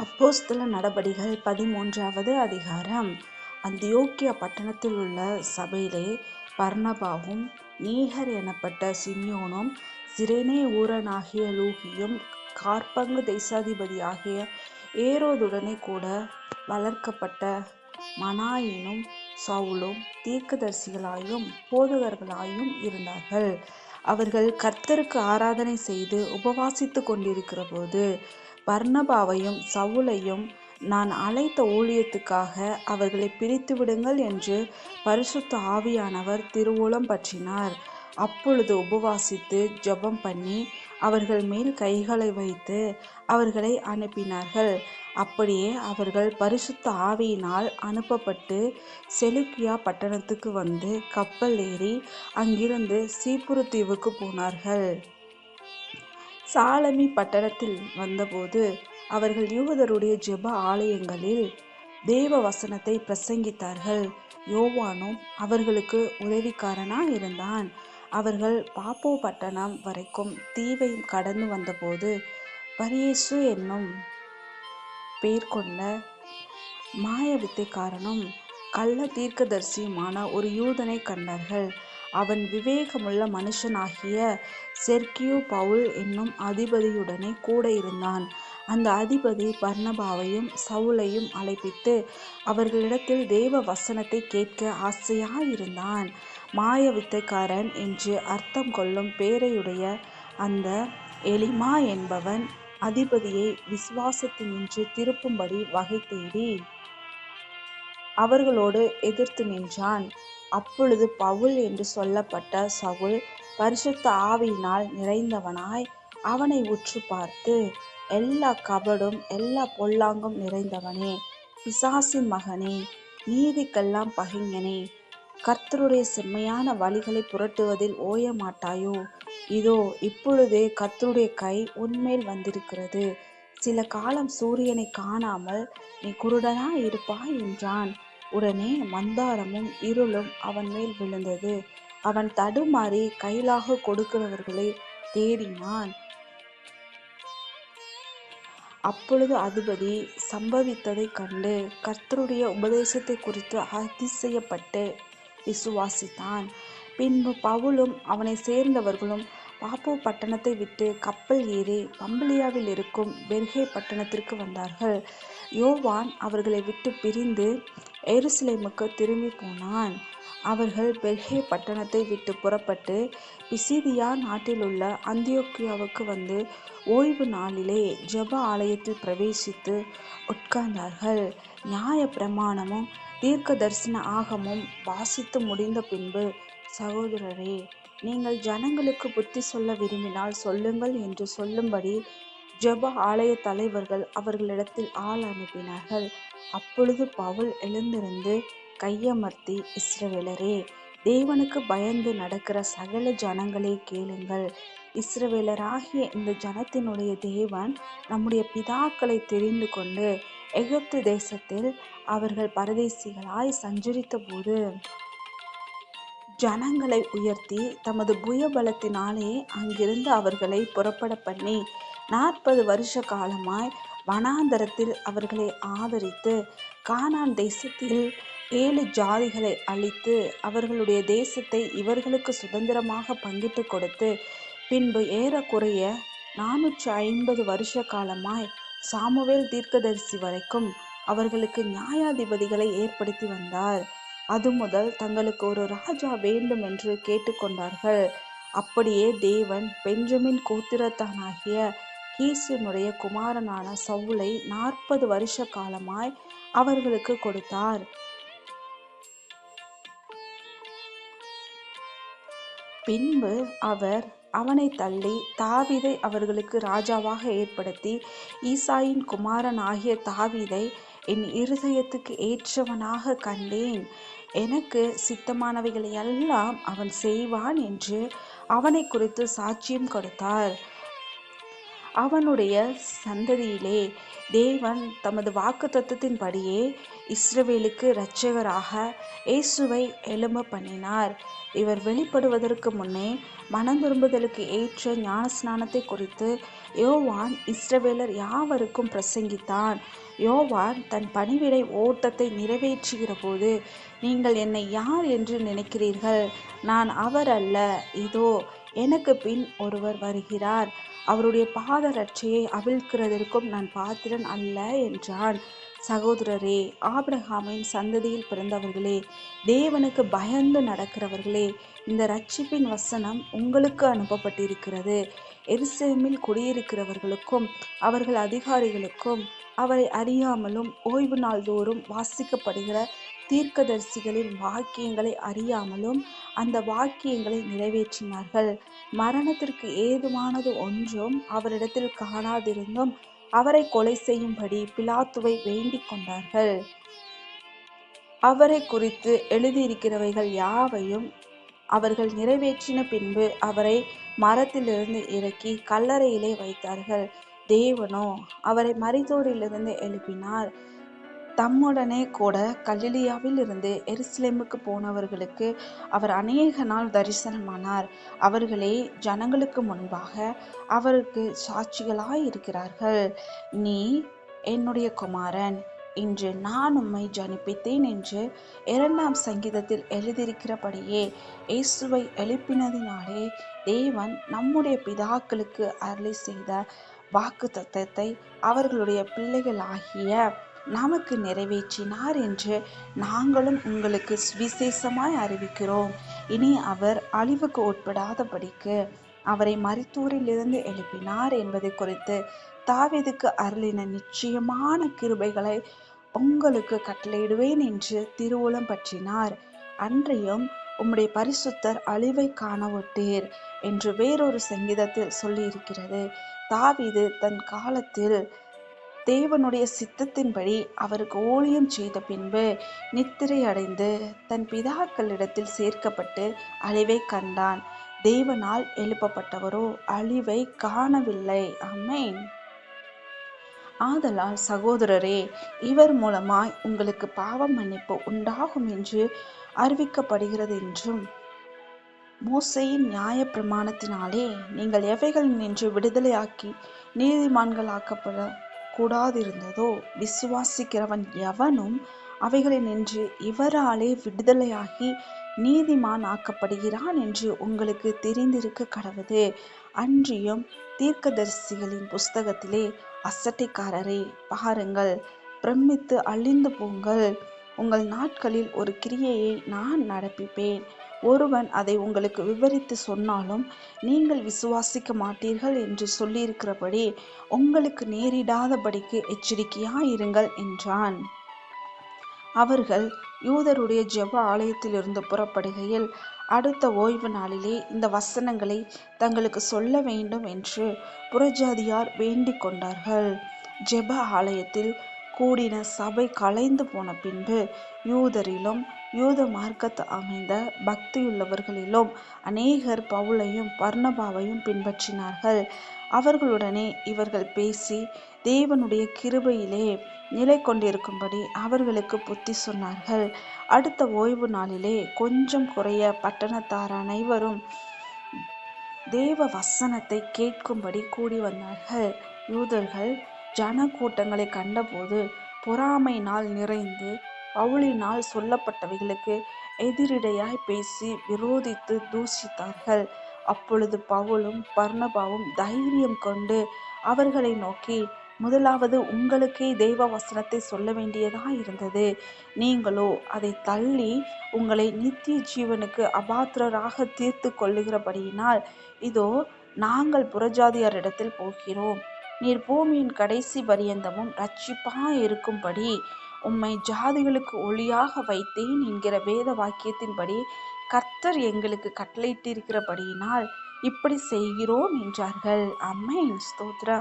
அப்போஸ்தல நடபடிகள் பதிமூன்றாவது அதிகாரம். அந்தியோக்கிய பட்டணத்தில் உள்ள சபையிலே பர்ணபாவும் நீகர் எனப்பட்ட சிமியோனும் சிரேனே ஊரனாகிய லூகியும் கார்பங்கு தேசாதிபதியாகிய ஏரோதுடனே கூட வளர்க்கப்பட்ட மனாயினும் சவுலும் தீர்க்கதரிசிகளாயும் போதகர்களாயும் இருந்தார்கள். அவர்கள் கர்த்தருக்கு ஆராதனை செய்து உபவாசித்துக் கொண்டிருக்கிறபோது பர்னபாவையும் சவுலையும் நான் அழைத்த ஊழியத்துக்காக அவர்களை பிரித்து விடுங்கள் என்று பரிசுத்த ஆவியானவர் திருவோலம் பற்றினார். அப்பொழுது உபவாசித்து ஜெபம் பண்ணி அவர்கள் மேல் கைகளை வைத்து அவர்களை அனுப்பினார்கள். அப்படியே அவர்கள் பரிசுத்த ஆவியினால் அனுப்பப்பட்டு செலுக்கியா பட்டணத்துக்கு வந்து கப்பல் ஏறி அங்கிருந்து சீப்புரு தீவுக்கு போனார்கள். சாலமி பட்டணத்தில் வந்தபோது அவர்கள் யூதருடைய ஜெப ஆலயங்களில் தேவ வசனத்தை பிரசங்கித்தார்கள். யோவானும் அவர்களுக்கு உதவிக்காரனா இருந்தான் அவர்கள் பாப்போ பட்டணம் வரைக்கும் தீவை கடந்து வந்தபோது பரியேசு என்னும் பேர் கொண்ட மாய வித்தைக்காரனும் கள்ள தீர்க்கதரிசியுமான ஒரு யூதனை கண்டார்கள். அவன் விவேகமுள்ள மனுஷனாகிய செர்கியு பவுல் என்னும் அதிபதியுடனே கூட இருந்தான். அந்த அதிபதி பர்ணபாவையும் சவுலையும் அழைப்பித்து அவர்களிடத்தில் தேவ வசனத்தை கேட்க ஆசையாயிருந்தான். மாய வித்தைக்காரன் என்று அர்த்தம் கொள்ளும் பேரையுடைய அந்த எலிமா என்பவன் அதிபதியை விசுவாசத்தினின்று திருப்பும்படி வகை தேடி அவர்களோடு எதிர்த்து நின்றான். அப்பொழுது பவுல் என்று சொல்லப்பட்ட சவுல் பரிசுத்த ஆவியினால் நிறைந்தவனாய் அவனை உற்று பார்த்து எல்லா கபடும் எல்லா பொல்லாங்கும் நிறைந்தவனே பிசாசின் மகனே நீதிக்கெல்லாம் பகிங்கனே கர்த்தருடைய செம்மையான வழிகளை புரட்டுவதில் ஓய மாட்டாயோ இதோ இப்பொழுதே கர்த்தருடைய கை உன்மேல் வந்திருக்கிறது. சில காலம் சூரியனை காணாமல் நீ குருடனா இருப்பாய் என்றான். உடனே மந்தாரமும் இருளும் அவன் மேல் விழுந்தது. அவன் தடுமாறி கையிலாக கொடுக்கிறவர்களை தேடினான். அப்பொழுது அதிபதி சம்பவித்ததை கண்டு கர்த்தருடைய உபதேசத்தை குறித்து அதிசயப்பட்டு விசுவாசித்தான். பின்பு பவுலும் அவனை சேர்ந்தவர்களும் பாப்பு பட்டணத்தை விட்டு கப்பல் ஏறி பம்பளியாவில் இருக்கும் பெர்கே பட்டணத்திற்கு வந்தார்கள். யோவான் அவர்களை விட்டு பிரிந்து எருசலேமுக்கு திரும்பி போனான். அவர்கள் பெல்ஹே பட்டணத்தை விட்டு புறப்பட்டு பிசிதியா நாட்டிலுள்ள அந்தியோக்கியாவுக்கு வந்து ஓய்வு நாளிலே ஜப ஆலயத்தில் பிரவேசித்து உட்கார்ந்தார்கள். நியாய பிரமாணமும் தீர்க்க தரிசன ஆகமும் வாசித்து முடிந்த பின்பு சகோதரரே நீங்கள் ஜனங்களுக்கு புத்தி சொல்ல விரும்பினால் சொல்லுங்கள் என்று சொல்லும்படி ஜெப ஆலய தலைவர்கள் அவர்களிடத்தில் ஆள் அனுப்பினார்கள். அப்பொழுது பவுல் எழுந்திருந்து கையமர்த்தி இஸ்ரவேலரே தேவனுக்கு பயந்து நடக்கிற சகல ஜனங்களே கேளுங்கள். இஸ்ரவேலராகிய இந்த ஜனத்தினுடைய தேவன் நம்முடைய பிதாக்களை தெரிந்து கொண்டு எகிப்து தேசத்தில் அவர்கள் பரதேசிகளாய் சஞ்சரித்த போது ஜனங்களை உயர்த்தி தமது புயபலத்தினாலே அங்கிருந்து அவர்களை புறப்பட பண்ணி நாற்பது வருஷ காலமாய் வனாந்தரத்தில் அவர்களை ஆதரித்து கானான் தேசத்தில் ஏழு ஜாதிகளை அழித்து அவர்களுடைய தேசத்தை இவர்களுக்கு சுதந்திரமாக பங்கிட்டு கொடுத்து பின்பு ஏறக்குறைய நானூற்றி ஐம்பது வருஷ காலமாய் சாமுவேல் தீர்க்கதரிசி வரைக்கும் அவர்களுக்கு நியாயாதிபதிகளை ஏற்படுத்தி வந்தார். அது முதல் தங்களுக்கு ஒரு ராஜா வேண்டும் என்று கேட்டுக்கொண்டார்கள் அப்படியே தேவன் பெஞ்சமின் கோத்திரத்தானாகிய கீசினுடைய குமாரனான சவுலை நாற்பது வருஷ காலமாய் அவர்களுக்கு கொடுத்தார். பின்பு அவர் அவனை தள்ளி தாவிதை அவர்களுக்கு ராஜாவாக ஏற்படுத்தி ஈசாயின் குமாரன் ஆகிய தாவிதை என் இருதயத்துக்கு ஏற்றவனாக கண்டேன். எனக்கு சித்தமானவைகளை எல்லாம் அவன் செய்வான் என்று அவனை குறித்து சாட்சியம் கொடுத்தார். அவனுடைய சந்ததியிலே தேவன் தமது வாக்குத்தத்தத்தின்படியே இஸ்ரவேலுக்கு இரட்சகராக இயேசுவை எழும்ப பண்ணினார். இவர் வெளிப்படுவதற்கு முன்னே மனம் திரும்புதலுக்கு ஏற்ற ஞானஸ்நானத்தை குறித்து யோவான் இஸ்ரவேலர் யாவருக்கும் பிரசங்கித்தான். யோவான் தன் பணிவிடை ஓட்டத்தை நிறைவேற்றுகிற போது நீங்கள் என்னை யார் என்று நினைக்கிறீர்கள்? நான் அவர் அல்ல இதோ எனக்கு பின் ஒருவர் வருகிறார். அவருடைய பாத ரட்சையை அவிழ்க்கிறதற்கும் நான் பாத்திரன் அல்ல என்றான். சகோதரரே ஆபிரகாமின் சந்ததியில் பிறந்தவர்களே தேவனுக்கு பயந்து நடக்கிறவர்களே இந்த ரட்சிப்பின் வசனம் உங்களுக்கு அனுப்பப்பட்டிருக்கிறது. எருசலேமில் குடியிருக்கிறவர்களுக்கும் அவர்கள் அதிகாரிகளுக்கும் அவரை அறியாமலும் ஓய்வு நாள்தோறும் வாசிக்கப்படுகிற தீர்க்கதரிசிகளின் வாக்கியங்களை அறியாமலும் அந்த வாக்கியங்களை நிறைவேற்றினார்கள். மரணத்திற்கு ஏதுவானது ஒன்றும் அவரிடத்தில் காணாதிருந்தும் அவரை கொலை செய்யும்படி பிலாத்துவை வேண்டிக் கொண்டார்கள். அவரை குறித்து எழுதியிருக்கிறவைகள் யாவையும் அவர்கள் நிறைவேற்றின பின்பு அவரை மரத்திலிருந்து இறக்கி கல்லறையிலே வைத்தார்கள். தேவனோ அவரை மரித்தோரிலிருந்து எழுப்பினார். தம்முடனே கூட கலிலியாவில் இருந்து எருசலேமுக்கு போனவர்களுக்கு அவர் அநேக நாள் தரிசனமானார். அவர்களே ஜனங்களுக்கு முன்பாக அவருக்கு சாட்சிகளாய் இருக்கிறார்கள் நீ என்னுடைய குமாரன் இன்று நான் உம்மை ஜனிப்பித்தேன் என்று இரண்டாம் சங்கீதத்தில் எழுதியிருக்கிறபடியே இயேசுவை எழுப்பினதினாலே தேவன் நம்முடைய பிதாக்களுக்கு அருளை செய்த வாக்கு தத்தத்தை அவர்களுடைய பிள்ளைகளாகிய நமக்கு நிறைவேற்றினார் என்று நாங்களும் உங்களுக்கு விசேஷமாய் அறிவிக்கிறோம். இனி அவர் அழிவுக்கு உட்படாதபடிக்கு அவரை மருத்துவரிலிருந்து எழுப்பினார் என்பதை குறித்து தாவிதுக்கு அருளின நிச்சயமான கிருபைகளை உங்களுக்கு கட்டளையிடுவேன் என்று திருவுளம் பற்றினார். அன்றையும் உம்முடைய பரிசுத்தர் அழிவை காணவிட்டீர் என்று வேறொரு சங்கீதத்தில் சொல்லியிருக்கிறது. தாவிது தன் காலத்தில் தேவனுடைய சித்தத்தின்படி அவருக்கு ஊழியம் செய்த பின்பு நித்திரை அடைந்து தன் பிதாக்களிடத்தில் சேர்க்கப்பட்டு அழிவை கண்டான். தேவனால் எழுப்பப்பட்டவரோ அழிவை காணவில்லை. அம்மேன் ஆதலால் சகோதரரே இவர் மூலமாய் உங்களுக்கு பாவம் மன்னிப்பு உண்டாகும் என்று அறிவிக்கப்படுகிறது என்றும் மோசையின் நியாய பிரமாணத்தினாலே நீங்கள் எவைகள் நின்று விடுதலையாக்கி நீதிமான்களாக்கப்பட கூடாதிருந்ததோ? விசுவாசிக்கிறவன் எவனும் நின்று இவராலே விடுதலையாகி நீதிமான் ஆக்கப்படுகிறான் என்று உங்களுக்கு தெரிந்திருக்க கடவுது அன்றியும் தீர்க்கதரிசிகளின் புஸ்தகத்திலே அசட்டைக்காரரை பாருங்கள் பிரமித்து அழிந்து போங்கள். உங்கள் நாட்களில் ஒரு கிரியையை நான் நடப்பிப்பேன். ஒருவன் அதை உங்களுக்கு விவரித்து சொன்னாலும் நீங்கள் விசுவாசிக்க மாட்டீர்கள் என்று சொல்லியிருக்கிறபடி உங்களுக்கு நேரிடாதபடிக்கு எச்சரிக்கையாயிருங்கள் என்றான். அவர்கள் யூதருடைய ஜெப ஆலயத்திலிருந்து புறப்படுகையில் அடுத்த ஓய்வு நாளிலே இந்த வசனங்களை தங்களுக்கு சொல்ல வேண்டும் என்று புறஜாதியார் வேண்டிக் கொண்டார்கள். ஜெப ஆலயத்தில் கூடின சபை கலைந்து போன பின்பு யூதரிலும் யூத மார்க்கத்து அமைந்த பக்தியுள்ளவர்களிலும் அநேகர் பவுலையும் பர்ணபாவையும் பின்பற்றினார்கள். அவர்களுடனே இவர்கள் பேசி தேவனுடைய கிருபையிலே நிலை கொண்டிருக்கும்படி அவர்களுக்கு புத்தி சொன்னார்கள். அடுத்த ஓய்வு நாளிலே கொஞ்சம் குறைய பட்டணத்தார் அனைவரும் தேவ வசனத்தை கேட்கும்படி கூடி வந்தார்கள். யூதர்கள் ஜன கூட்டங்களை கண்டபோது பொறாமையினால் நிறைந்து பவுலினால் சொல்லப்பட்டவைகளுக்கு எதிரிடையாய் பேசி விரோதித்து தூஷித்தார்கள். அப்பொழுது பவுலும் பர்ணபாவும் தைரியம் கொண்டு அவர்களை நோக்கி முதலாவது உங்களுக்கே தெய்வ வசனத்தை சொல்ல வேண்டியதாக இருந்தது நீங்களோ அதை தள்ளி உங்களை நித்திய ஜீவனுக்கு அபாத்திரராக தீர்த்து கொள்ளுகிறபடியினால் இதோ நாங்கள் புறஜாதியாரிடத்தில் போகிறோம். நீர் பூமியின் கடைசி பரியந்தமும் இருக்கும்படி உம்மை ஜாதிகளுக்கு ஒளியாக வைத்தேன் என்கிற வேத வாக்கியத்தின்படி கர்த்தர் எங்களுக்கு கட்டளையிட்டிருக்கிறபடியினால் இப்படி செய்கிறோம் என்றார்கள். அம்மையின் ஸ்தோத்ரா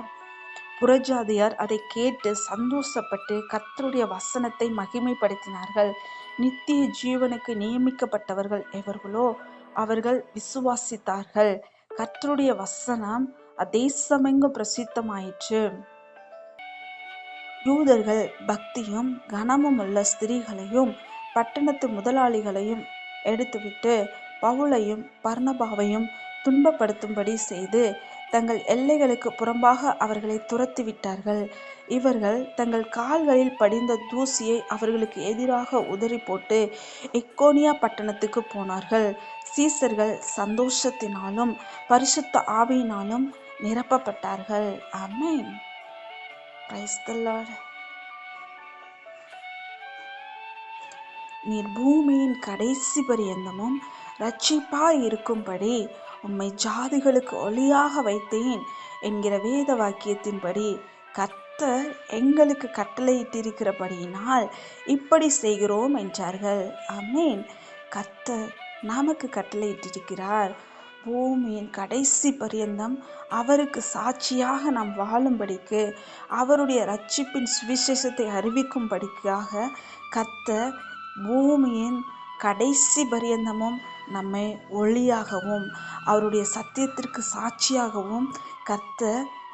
புறஜாதியார் அதை கேட்டு சந்தோஷப்பட்டு கர்த்தருடைய வசனத்தை மகிமைப்படுத்தினார்கள். நித்திய ஜீவனுக்கு நியமிக்கப்பட்டவர்கள் எவர்களோ அவர்கள் விசுவாசித்தார்கள். கர்த்தருடைய வசனம் அதேசமெங்கும் பிரசித்தமாயிற்று. யூதர்கள் பக்தியும் கனமும் உள்ள ஸ்திரீகளையும் பட்டணத்து முதலாளிகளையும் எடுத்துவிட்டு பவுலையும் பர்ணபாவையும் துன்பப்படுத்தும்படி செய்து தங்கள் எல்லைகளுக்கு புறம்பாக அவர்களை துரத்தி விட்டார்கள் இவர்கள் தங்கள் கால்களில் படிந்த தூசியை அவர்களுக்கு எதிராக உதறி போட்டு எக்கோனியா பட்டணத்துக்கு போனார்கள். சீசர்கள் சந்தோஷத்தினாலும் பரிசுத்த ஆவியினாலும் நிரப்பப்பட்டார்கள். ஆமென். Praise நீர் பூமியின் கடைசி பரியந்தமும் ரட்சிப்பாய் இருக்கும்படி உம்மை ஜாதிகளுக்கு ஒளியாக வைத்தேன் என்கிற வேத வாக்கியத்தின்படி கர்த்தர் எங்களுக்கு கட்டளையிட்டிருக்கிறபடியினால் இப்படி செய்கிறோம் என்றார்கள். அமேன் கர்த்தர் நமக்கு கட்டளையிட்டிருக்கிறார். பூமியின் கடைசி பரியந்தம் அவருக்கு சாட்சியாக நாம் வாழும்படிக்கு அவருடைய ரட்சிப்பின் சுவிசேஷத்தை அறிவிக்கும்படிக்காக கத்த பூமியின் கடைசி பரியந்தமும் நம்மை ஒளியாகவும் அவருடைய சத்தியத்திற்கு சாட்சியாகவும் கத்த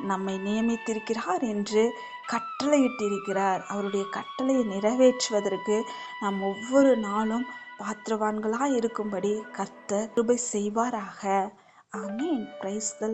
நம்மை நியமித்திருக்கிறார் என்று கட்டளையிட்டிருக்கிறார். அவருடைய கட்டளையை நிறைவேற்றுவதற்கு நாம் ஒவ்வொரு நாளும் பாத்திரவான்களாக இருக்கும்படி கர்த்தர் கிருபை செய்வாராக. ஆமீன். Praise the